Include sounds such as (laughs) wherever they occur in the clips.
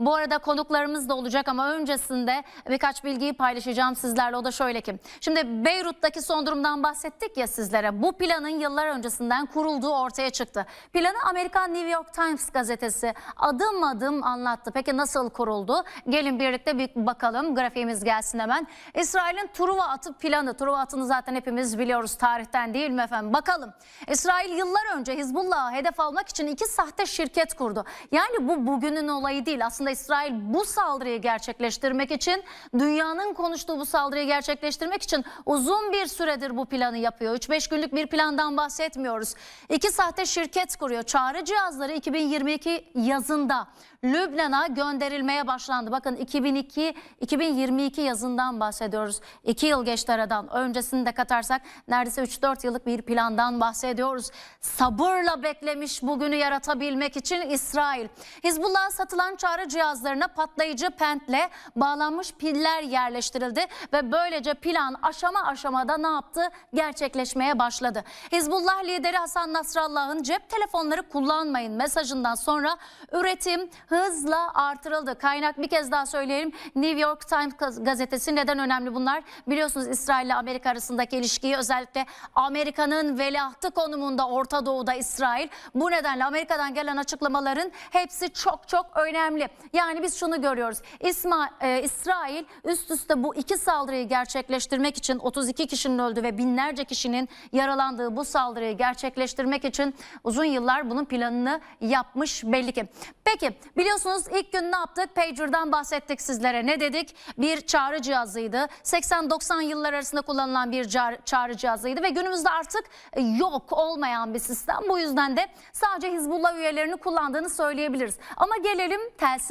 Bu arada konuklarımız da olacak ama öncesinde birkaç bilgiyi paylaşacağım sizlerle. O da şöyle ki. Şimdi Beyrut'taki son durumdan bahsettik ya sizlere. Bu planın yıllar öncesinden kurulduğu ortaya çıktı. Planı Amerikan New York Times gazetesi adım adım anlattı. Peki nasıl kuruldu? Gelin birlikte bir bakalım. Grafiğimiz gelsin hemen. İsrail'in Truva atı planı. Truva atını zaten hepimiz biliyoruz tarihten değil mi efendim? Bakalım. İsrail yıllar önce Hizbullah'ı hedef almak için iki sahte şirket kurdu. Yani bu bugünün olayı değil. Aslında İsrail bu saldırıyı gerçekleştirmek için dünyanın konuştuğu bu saldırıyı gerçekleştirmek için uzun bir süredir bu planı yapıyor. 3-5 günlük bir plandan bahsetmiyoruz. İki sahte şirket kuruyor. Çağrı cihazları 2022 yazında Lübnan'a gönderilmeye başlandı. Bakın 2002 2022 yazından bahsediyoruz. 2 yıl geçti aradan. Öncesini de katarsak neredeyse 3-4 yıllık bir plandan bahsediyoruz. Sabırla beklemiş bugünü yaratabilmek için İsrail. Hizbullah'a satılan çağrı cihazlarına patlayıcı pentle bağlanmış piller yerleştirildi ve böylece plan aşama aşamada ne yaptı? Gerçekleşmeye başladı. Hizbullah lideri Hasan Nasrallah'ın cep telefonları kullanmayın mesajından sonra üretim hızla artırıldı. Kaynak bir kez daha söyleyelim. New York Times gazetesi neden önemli bunlar? Biliyorsunuz İsrail ile Amerika arasındaki ilişkiyi özellikle Amerika'nın veliahtı konumunda Orta Doğu'da İsrail. Bu nedenle Amerika'dan gelen açıklamaların hepsi çok çok önemli. Yani biz şunu görüyoruz. İsma, e, İsrail üst üste bu iki saldırıyı gerçekleştirmek için 32 kişinin öldüğü ve binlerce kişinin yaralandığı bu saldırıyı gerçekleştirmek için uzun yıllar bunun planını yapmış belli ki. Peki biliyorsunuz ilk gün ne yaptık? Pager'dan bahsettik sizlere. Ne dedik? Bir çağrı cihazıydı. 80-90 yıllar arasında kullanılan bir çağrı cihazıydı ve günümüzde artık e, yok olmayan bir sistem. Bu yüzden de sadece Hizbullah üyelerini kullandığını söyleyebiliriz. Ama gelelim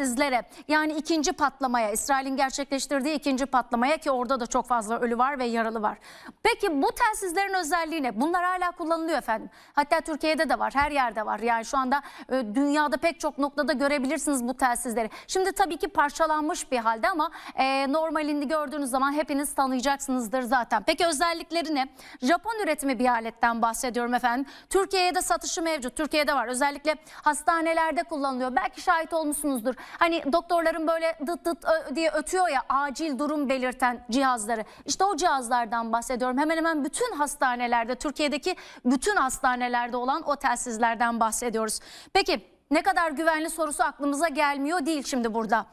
telsizlere. Yani ikinci patlamaya, İsrail'in gerçekleştirdiği ikinci patlamaya ki orada da çok fazla ölü var ve yaralı var. Peki bu telsizlerin özelliği ne? Bunlar hala kullanılıyor efendim. Hatta Türkiye'de de var, her yerde var. Yani şu anda e, dünyada pek çok noktada görebilirsiniz bu telsizleri. Şimdi tabii ki parçalanmış bir halde ama e, normalini gördüğünüz zaman hepiniz tanıyacaksınızdır zaten. Peki özellikleri ne? Japon üretimi bir aletten bahsediyorum efendim. Türkiye'ye de satışı mevcut. Türkiye'de var. Özellikle hastanelerde kullanılıyor. Belki şahit olmuşsunuzdur. Hani doktorların böyle dıt dıt diye ötüyor ya acil durum belirten cihazları. İşte o cihazlardan bahsediyorum. Hemen hemen bütün hastanelerde, Türkiye'deki bütün hastanelerde olan o telsizlerden bahsediyoruz. Peki ne kadar güvenli sorusu aklımıza gelmiyor değil şimdi burada.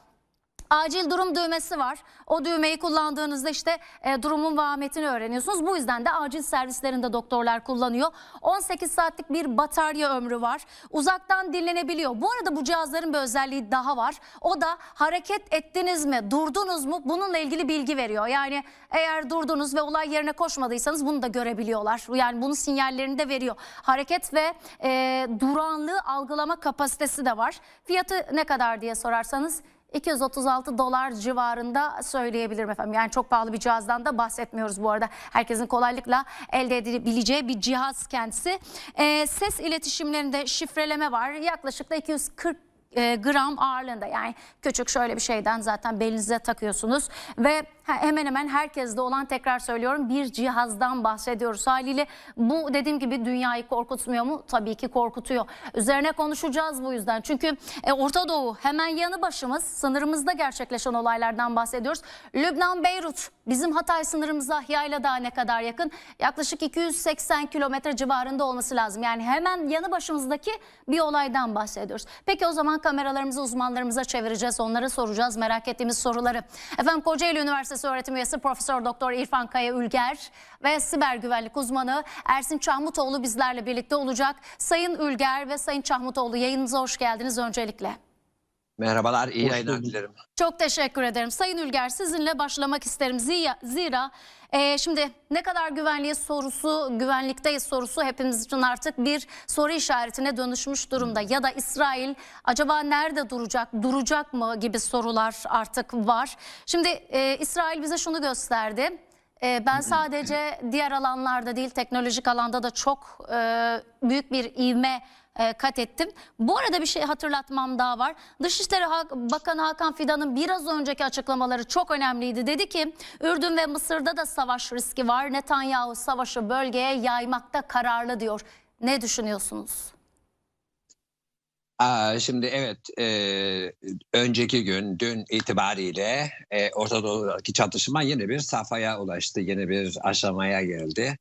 Acil durum düğmesi var. O düğmeyi kullandığınızda işte e, durumun vahametini öğreniyorsunuz. Bu yüzden de acil servislerinde doktorlar kullanıyor. 18 saatlik bir batarya ömrü var. Uzaktan dinlenebiliyor. Bu arada bu cihazların bir özelliği daha var. O da hareket ettiniz mi, durdunuz mu bununla ilgili bilgi veriyor. Yani eğer durdunuz ve olay yerine koşmadıysanız bunu da görebiliyorlar. Yani bunun sinyallerini de veriyor. Hareket ve e, duranlığı algılama kapasitesi de var. Fiyatı ne kadar diye sorarsanız 236 dolar civarında söyleyebilirim efendim. Yani çok pahalı bir cihazdan da bahsetmiyoruz bu arada. Herkesin kolaylıkla elde edebileceği bir cihaz kendisi. Ee, ses iletişimlerinde şifreleme var. Yaklaşık da 240 e, gram ağırlığında yani küçük şöyle bir şeyden zaten belinize takıyorsunuz ve he- hemen hemen herkeste olan tekrar söylüyorum bir cihazdan bahsediyoruz. Haliyle bu dediğim gibi dünyayı korkutmuyor mu? Tabii ki korkutuyor. Üzerine konuşacağız bu yüzden. Çünkü e, Orta Doğu hemen yanı başımız sınırımızda gerçekleşen olaylardan bahsediyoruz. Lübnan, Beyrut bizim Hatay sınırımıza Yayla Dağı ne kadar yakın? Yaklaşık 280 kilometre civarında olması lazım. Yani hemen yanı başımızdaki bir olaydan bahsediyoruz. Peki o zaman kameralarımızı uzmanlarımıza çevireceğiz. Onlara soracağız merak ettiğimiz soruları. Efendim Kocaeli Üniversitesi öğretim üyesi Profesör Doktor İrfan Kaya Ülger ve siber güvenlik uzmanı Ersin Çahmutoğlu bizlerle birlikte olacak. Sayın Ülger ve Sayın Çahmutoğlu yayınımıza hoş geldiniz öncelikle. Merhabalar, iyi yayınlar dilerim. Çok teşekkür ederim. Sayın Ülger sizinle başlamak isterim. Zira, zira e, şimdi ne kadar güvenliği sorusu, güvenlikteyiz sorusu hepimiz için artık bir soru işaretine dönüşmüş durumda. Ya da İsrail acaba nerede duracak, duracak mı gibi sorular artık var. Şimdi e, İsrail bize şunu gösterdi. E, ben sadece diğer alanlarda değil teknolojik alanda da çok e, büyük bir ivme e, kat ettim. Bu arada bir şey hatırlatmam daha var. Dışişleri Bakanı Hakan Fidan'ın biraz önceki açıklamaları çok önemliydi. Dedi ki Ürdün ve Mısır'da da savaş riski var. Netanyahu savaşı bölgeye yaymakta kararlı diyor. Ne düşünüyorsunuz? Aa, şimdi evet e, önceki gün dün itibariyle e, Orta Doğu'daki çatışma yeni bir safhaya ulaştı. Yeni bir aşamaya geldi.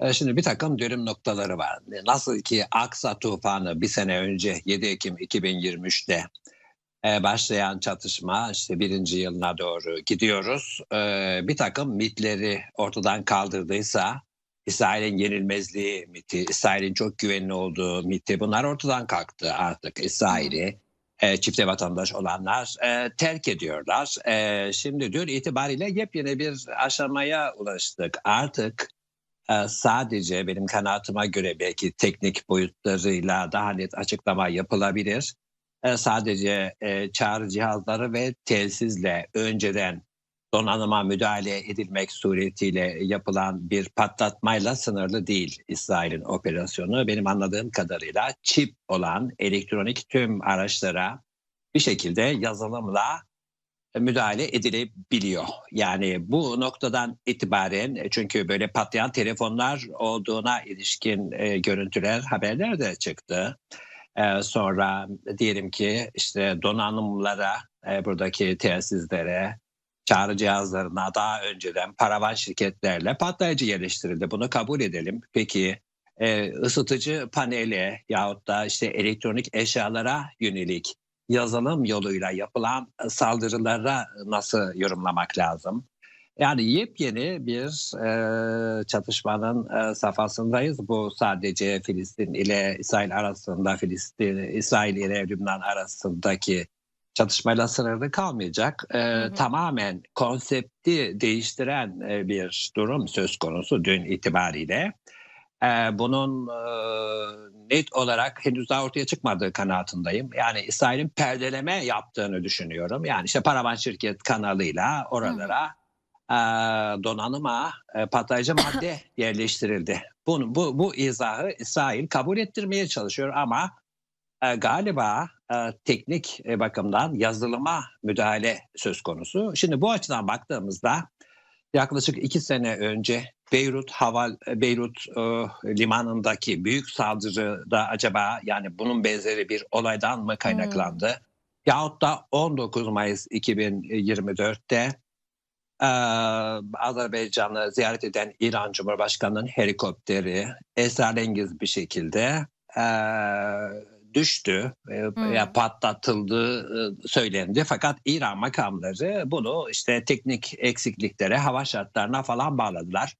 E, şimdi bir takım dönüm noktaları var. Nasıl ki Aksa tufanı bir sene önce 7 Ekim 2023'te e, başlayan çatışma işte birinci yılına doğru gidiyoruz. E, bir takım mitleri ortadan kaldırdıysa İsrail'in yenilmezliği miti, İsrail'in çok güvenli olduğu miti bunlar ortadan kalktı artık. İsrail'i e, çifte vatandaş olanlar e, terk ediyorlar. E, şimdi dün itibariyle yepyeni bir aşamaya ulaştık. Artık e, sadece benim kanaatime göre belki teknik boyutlarıyla daha net açıklama yapılabilir. E, sadece e, çağrı cihazları ve telsizle önceden donanıma müdahale edilmek suretiyle yapılan bir patlatmayla sınırlı değil İsrail'in operasyonu. Benim anladığım kadarıyla çip olan elektronik tüm araçlara bir şekilde yazılımla müdahale edilebiliyor. Yani bu noktadan itibaren e, çünkü böyle patlayan telefonlar olduğuna ilişkin e, görüntüler, haberler de çıktı. E, sonra diyelim ki işte donanımlara, buradaki telsizlere, çağrı cihazlarına daha önceden paravan şirketlerle patlayıcı yerleştirildi. Bunu kabul edelim. Peki e, ısıtıcı panele yahut da işte elektronik eşyalara yönelik yazılım yoluyla yapılan saldırılara nasıl yorumlamak lazım? Yani yepyeni bir e, çatışmanın e, safhasındayız. Bu sadece Filistin ile İsrail arasında, Filistin, İsrail ile Lübnan arasındaki çatışmayla sınırlı kalmayacak. E, hı. Tamamen konsepti değiştiren e, bir durum söz konusu dün itibariyle. E, bunun e, net olarak henüz daha ortaya çıkmadığı kanaatindeyim. Yani İsrail'in perdeleme yaptığını düşünüyorum. Yani işte paravan şirket kanalıyla oralara e, donanıma e, patlayıcı madde (laughs) yerleştirildi. Bunu, bu, bu izahı İsrail kabul ettirmeye çalışıyor ama e, galiba teknik e, bakımdan yazılıma müdahale söz konusu. Şimdi bu açıdan baktığımızda yaklaşık iki sene önce Beyrut hava Beyrut e, limanındaki büyük saldırıda acaba yani bunun benzeri bir olaydan mı kaynaklandı? Yahut da 19 Mayıs 2024'te e, Azerbaycan'ı ziyaret eden İran Cumhurbaşkanı'nın helikopteri esrarengiz bir şekilde e, düştü e, Hmm. ya patlatıldığı e, söylendi. Fakat İran makamları bunu işte teknik eksikliklere, hava şartlarına falan bağladılar.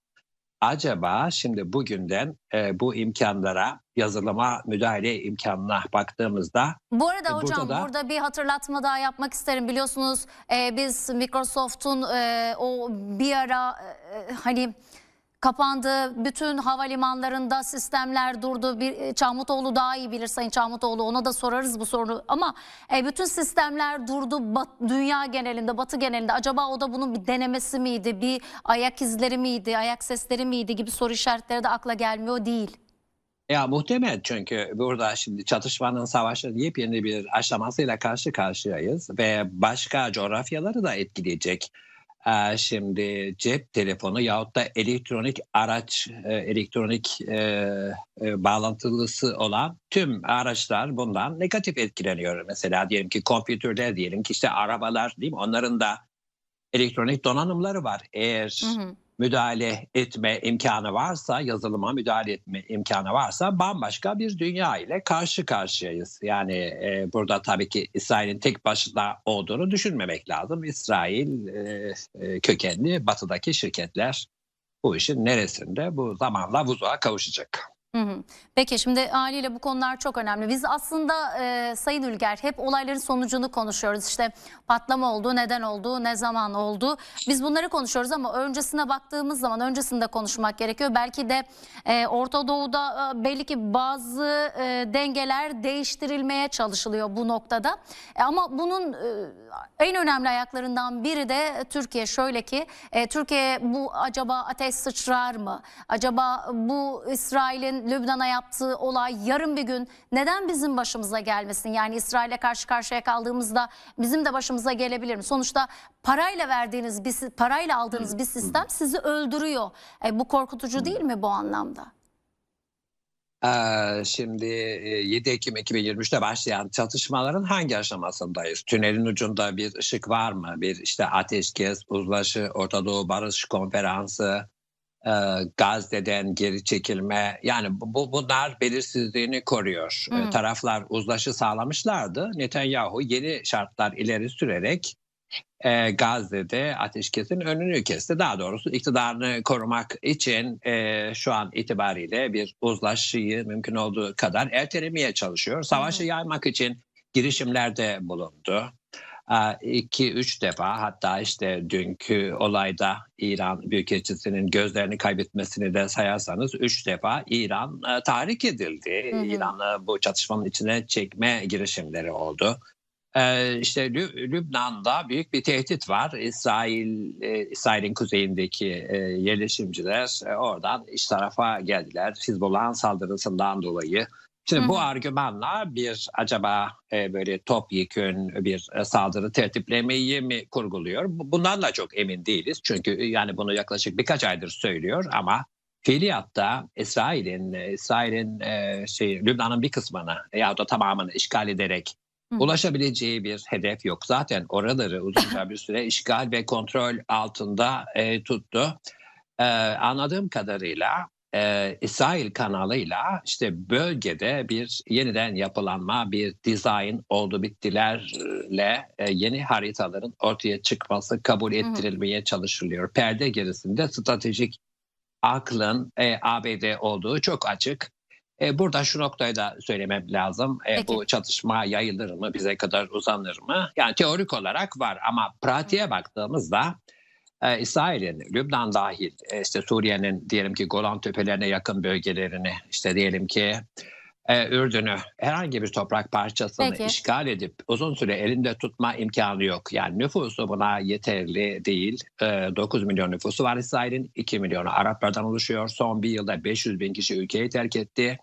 Acaba şimdi bugünden e, bu imkanlara, yazılıma müdahale imkanına baktığımızda Bu arada E, hocam burada burada, da- bir hatırlatma daha yapmak isterim. Biliyorsunuz e, biz Microsoft'un e, o bir ara e, hani kapandı. Bütün havalimanlarında sistemler durdu. Bir e, Çağmutoğlu daha iyi bilir Sayın Çağmutoğlu. Ona da sorarız bu sorunu. Ama e, bütün sistemler durdu. Bat- dünya genelinde, Batı genelinde. Acaba o da bunun bir denemesi miydi? Bir ayak izleri miydi? Ayak sesleri miydi gibi soru işaretleri de akla gelmiyor değil. Ya muhtemel çünkü burada şimdi çatışmanın savaşın yepyeni bir aşamasıyla karşı karşıyayız ve başka coğrafyaları da etkileyecek. Ee, şimdi cep telefonu yahut da elektronik araç, e, elektronik e, e, bağlantılısı olan tüm araçlar bundan negatif etkileniyor. Mesela diyelim ki kompütürler diyelim ki işte arabalar değil mi? Onların da elektronik donanımları var. Eğer Hı hı. Müdahale etme imkanı varsa, yazılıma müdahale etme imkanı varsa bambaşka bir dünya ile karşı karşıyayız. Yani e, burada tabii ki İsrail'in tek başına olduğunu düşünmemek lazım. İsrail e, e, kökenli batıdaki şirketler bu işin neresinde bu zamanla vuzuğa kavuşacak. Hı hı. Peki şimdi haliyle bu konular çok önemli. Biz aslında e, Sayın Ülger hep olayların sonucunu konuşuyoruz. İşte patlama oldu, neden oldu, ne zaman oldu. Biz bunları konuşuyoruz ama öncesine baktığımız zaman öncesinde konuşmak gerekiyor. Belki de e, Orta Doğu'da e, belli ki bazı e, dengeler değiştirilmeye çalışılıyor bu noktada. E, ama bunun e, en önemli ayaklarından biri de Türkiye. Şöyle ki e, Türkiye bu acaba ateş sıçrar mı? Acaba bu İsrail'in Lübnan'a yaptığı olay yarın bir gün neden bizim başımıza gelmesin? Yani İsrail'e karşı karşıya kaldığımızda bizim de başımıza gelebilir mi? Sonuçta parayla verdiğiniz bir parayla aldığınız bir sistem sizi öldürüyor. E, bu korkutucu değil mi bu anlamda? Ee, şimdi e, 7 Ekim 2023'te başlayan çatışmaların hangi aşamasındayız? Tünelin ucunda bir ışık var mı? Bir işte ateşkes, uzlaşı, Orta Doğu Barış Konferansı, e, Gazze'den geri çekilme. Yani bu, bu- bunlar belirsizliğini koruyor. Hı hı. E, taraflar uzlaşı sağlamışlardı. Netanyahu yeni şartlar ileri sürerek e, Gazze'de ateşkesin önünü kesti. Daha doğrusu iktidarını korumak için e, şu an itibariyle bir uzlaşıyı mümkün olduğu kadar ertelemeye çalışıyor. Savaşı hı. yaymak için girişimlerde bulundu. 2-3 defa hatta işte dünkü olayda İran Büyükelçisi'nin gözlerini kaybetmesini de sayarsanız 3 defa İran e, tahrik edildi. Hı hı. İran'ı bu çatışmanın içine çekme girişimleri oldu. Ee, işte Lü- Lübnan'da büyük bir tehdit var. İsrail, e, İsrail'in kuzeyindeki e, yerleşimciler e, oradan iç tarafa geldiler. Hizbullah'ın saldırısından dolayı. Şimdi bu argümanla bir acaba e, böyle topyekün bir e, saldırı tertiplemeyi mi kurguluyor? Bu- Bundan da çok emin değiliz. Çünkü e, yani bunu yaklaşık birkaç aydır söylüyor ama fiiliyatta İsrail'in İsrail'in e, şey Lübnan'ın bir kısmını ya da tamamını işgal ederek hı. ulaşabileceği bir hedef yok. Zaten oraları uzunca bir süre işgal ve kontrol altında e, tuttu. E, anladığım kadarıyla e, İsrail kanalıyla işte bölgede bir yeniden yapılanma, bir dizayn oldu bittilerle e, yeni haritaların ortaya çıkması kabul ettirilmeye çalışılıyor. Perde gerisinde stratejik aklın e, ABD olduğu çok açık. E, burada şu noktayı da söylemem lazım. E, Peki. bu çatışma yayılır mı, bize kadar uzanır mı? Yani teorik olarak var ama pratiğe baktığımızda e, İsrail'in Lübnan dahil e, işte Suriye'nin diyelim ki Golan Tepelerine yakın bölgelerini işte diyelim ki e, Ürdün'ü herhangi bir toprak parçasını Peki. işgal edip uzun süre elinde tutma imkanı yok. Yani nüfusu buna yeterli değil. E, 9 milyon nüfusu var İsrail'in. 2 milyonu Araplardan oluşuyor. Son bir yılda 500 bin kişi ülkeyi terk etti.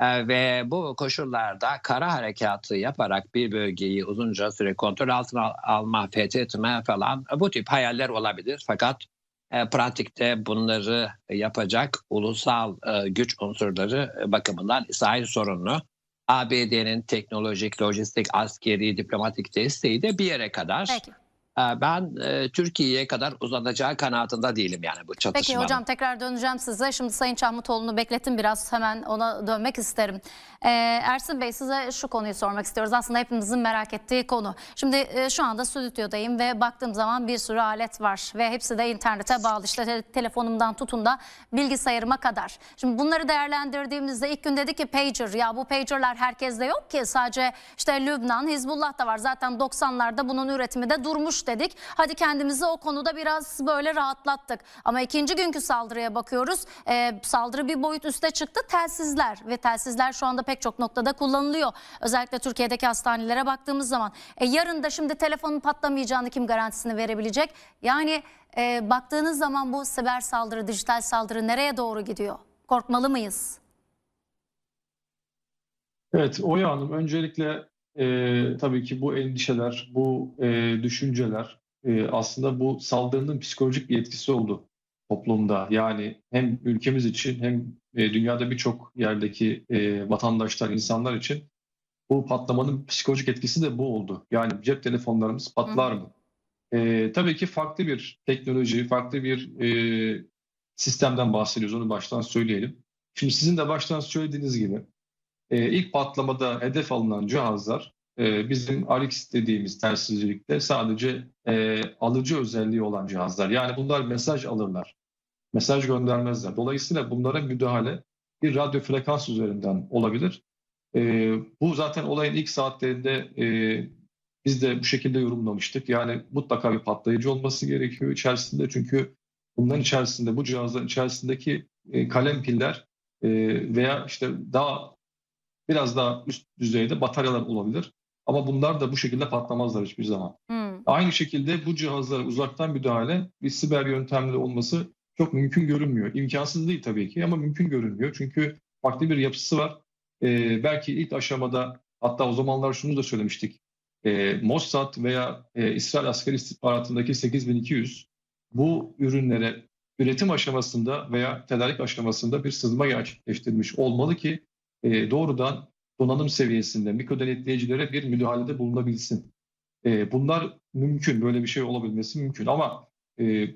E, ve bu koşullarda kara harekatı yaparak bir bölgeyi uzunca süre kontrol altına al- alma, fethetme falan bu tip hayaller olabilir. Fakat e, pratikte bunları yapacak ulusal e, güç unsurları e, bakımından İsrail sorunlu. ABD'nin teknolojik, lojistik, askeri, diplomatik desteği de bir yere kadar. Peki. E, ben e, Türkiye'ye kadar uzanacağı kanaatinde değilim yani bu Peki çatışmanın. hocam tekrar döneceğim size. Şimdi Sayın Çahmutoğlu'nu bekletin biraz hemen ona dönmek isterim. Ee, Ersin Bey size şu konuyu sormak istiyoruz. Aslında hepimizin merak ettiği konu. Şimdi e, şu anda stüdyodayım ve baktığım zaman bir sürü alet var ve hepsi de internete bağlı. İşte te- telefonumdan tutun da bilgisayarıma kadar. Şimdi bunları değerlendirdiğimizde ilk gün dedi ki pager ya bu pagerler herkeste yok ki sadece işte Lübnan, Hizbullah da var. Zaten 90'larda bunun üretimi de durmuş dedik. Hadi kendimizi o konuda biraz böyle rahatlattık. Ama ikinci günkü saldırıya bakıyoruz. Ee, saldırı bir boyut üste çıktı. Telsizler ve telsizler şu anda pek çok noktada kullanılıyor. Özellikle Türkiye'deki hastanelere baktığımız zaman. E, yarın da şimdi telefonun patlamayacağını kim garantisini verebilecek? Yani e, baktığınız zaman bu siber saldırı, dijital saldırı nereye doğru gidiyor? Korkmalı mıyız? Evet, Oya Hanım öncelikle e, tabii ki bu endişeler, bu e, düşünceler e, aslında bu saldırının psikolojik bir etkisi oldu toplumda. Yani hem ülkemiz için hem e, dünyada birçok yerdeki e, vatandaşlar, insanlar için bu patlamanın psikolojik etkisi de bu oldu. Yani cep telefonlarımız patlar mı? E, tabii ki farklı bir teknoloji, farklı bir e, sistemden bahsediyoruz. Onu baştan söyleyelim. Şimdi sizin de baştan söylediğiniz gibi e, ilk patlamada hedef alınan cihazlar e, bizim ARIX dediğimiz telsizcilikte sadece e, alıcı özelliği olan cihazlar. Yani bunlar mesaj alırlar. Mesaj göndermezler. Dolayısıyla bunlara müdahale bir radyo frekans üzerinden olabilir. E, bu zaten olayın ilk saatlerinde e, biz de bu şekilde yorumlamıştık. Yani mutlaka bir patlayıcı olması gerekiyor içerisinde. Çünkü bunların içerisinde bu cihazların içerisindeki e, kalem piller e, veya işte daha biraz daha üst düzeyde bataryalar olabilir. Ama bunlar da bu şekilde patlamazlar hiçbir zaman. Hmm. Aynı şekilde bu cihazlara uzaktan müdahale bir siber yöntemle olması çok mümkün görünmüyor. İmkansız değil tabii ki ama mümkün görünmüyor. Çünkü farklı bir yapısı var. Ee, belki ilk aşamada hatta o zamanlar şunu da söylemiştik. Ee, Mossad veya e, İsrail askeri istihbaratındaki 8200 bu ürünlere üretim aşamasında veya tedarik aşamasında bir sızma gerçekleştirmiş olmalı ki e, doğrudan donanım seviyesinde mikrodenetleyicilere bir müdahalede bulunabilsin. E, bunlar mümkün, böyle bir şey olabilmesi mümkün ama e,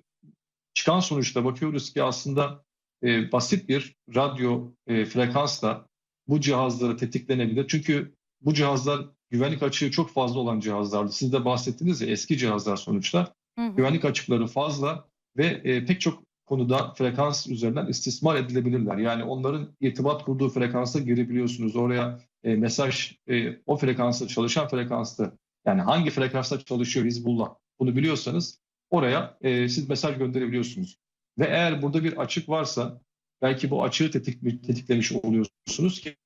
çıkan sonuçta bakıyoruz ki aslında e, basit bir radyo e, frekansla bu cihazları tetiklenebilir. Çünkü bu cihazlar güvenlik açığı çok fazla olan cihazlardı. Siz de bahsettiniz ya eski cihazlar sonuçta. Hı hı. Güvenlik açıkları fazla ve e, pek çok konuda frekans üzerinden istismar edilebilirler. Yani onların irtibat kurduğu frekansa girebiliyorsunuz. Oraya e, mesaj e, o frekansta çalışan frekansta yani hangi frekansta çalışıyor Hizbullah bunu biliyorsanız oraya e, siz mesaj gönderebiliyorsunuz. Ve eğer burada bir açık varsa belki bu açığı tetik, tetiklemiş oluyorsunuz ki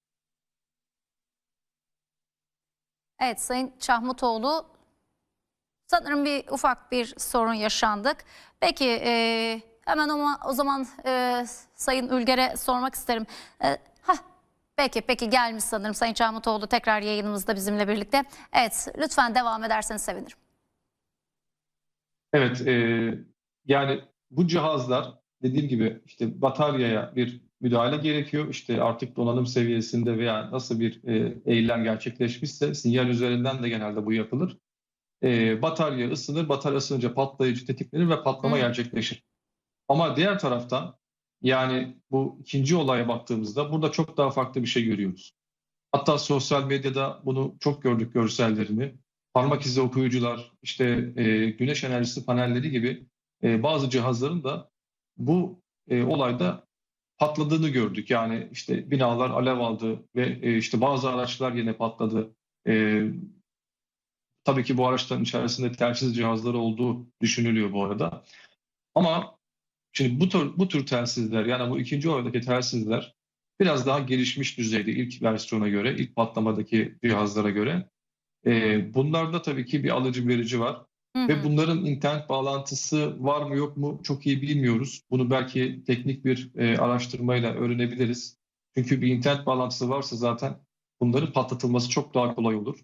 Evet Sayın Çahmutoğlu sanırım bir ufak bir sorun yaşandık. Peki e, hemen ama o zaman e, Sayın Ülger'e sormak isterim. E, hah, peki peki gelmiş sanırım Sayın Çahmutoğlu tekrar yayınımızda bizimle birlikte. Evet lütfen devam ederseniz sevinirim. Evet, e, yani bu cihazlar dediğim gibi işte bataryaya bir müdahale gerekiyor. İşte artık donanım seviyesinde veya nasıl bir e, eylem gerçekleşmişse sinyal üzerinden de genelde bu yapılır. E, batarya ısınır, batarya ısınınca patlayıcı tetiklenir ve patlama Hı. gerçekleşir. Ama diğer taraftan yani bu ikinci olaya baktığımızda burada çok daha farklı bir şey görüyoruz. Hatta sosyal medyada bunu çok gördük görsellerini parmak izi okuyucular, işte e, güneş enerjisi panelleri gibi e, bazı cihazların da bu e, olayda patladığını gördük. Yani işte binalar alev aldı ve e, işte bazı araçlar yine patladı. E, tabii ki bu araçların içerisinde telsiz cihazları olduğu düşünülüyor bu arada. Ama şimdi bu tür, bu tür telsizler yani bu ikinci olaydaki telsizler biraz daha gelişmiş düzeyde ilk versiyona göre, ilk patlamadaki cihazlara göre. Ee, bunlarda tabii ki bir alıcı verici var Hı hı. ve bunların internet bağlantısı var mı yok mu çok iyi bilmiyoruz. Bunu belki teknik bir e, araştırmayla öğrenebiliriz. Çünkü bir internet bağlantısı varsa zaten bunların patlatılması çok daha kolay olur.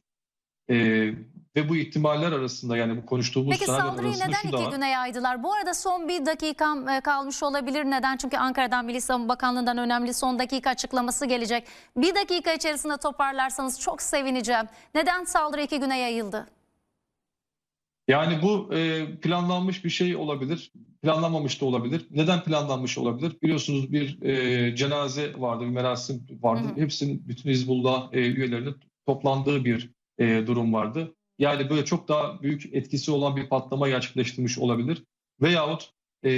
Ee, ve bu ihtimaller arasında yani bu konuştuğumuz Peki saldırıyı neden iki var. güne yaydılar? Bu arada son bir dakikam e, kalmış olabilir. Neden? Çünkü Ankara'dan Milli Savunma Bakanlığı'ndan önemli son dakika açıklaması gelecek. Bir dakika içerisinde toparlarsanız çok sevineceğim. Neden saldırı iki güne yayıldı? Yani bu e, planlanmış bir şey olabilir, planlanmamış da olabilir. Neden planlanmış olabilir? Biliyorsunuz bir e, cenaze vardı, bir merasim vardı. Hı hı. Hepsinin, bütün Hizbullah e, üyelerinin toplandığı bir e, durum vardı. Yani böyle çok daha büyük etkisi olan bir patlama gerçekleştirmiş olabilir. Veyahut e,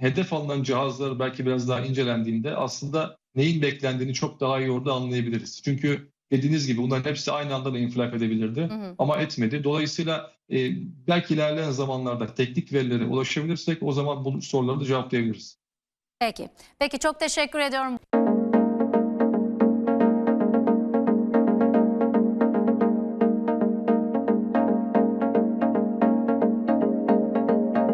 hedef alınan cihazlar belki biraz daha incelendiğinde aslında neyin beklendiğini çok daha iyi orada anlayabiliriz. Çünkü dediğiniz gibi bunların hepsi aynı anda da infilak edebilirdi Hı hı. ama etmedi. Dolayısıyla e, belki ilerleyen zamanlarda teknik verilere ulaşabilirsek o zaman bu soruları da cevaplayabiliriz. Peki. Peki çok teşekkür ediyorum.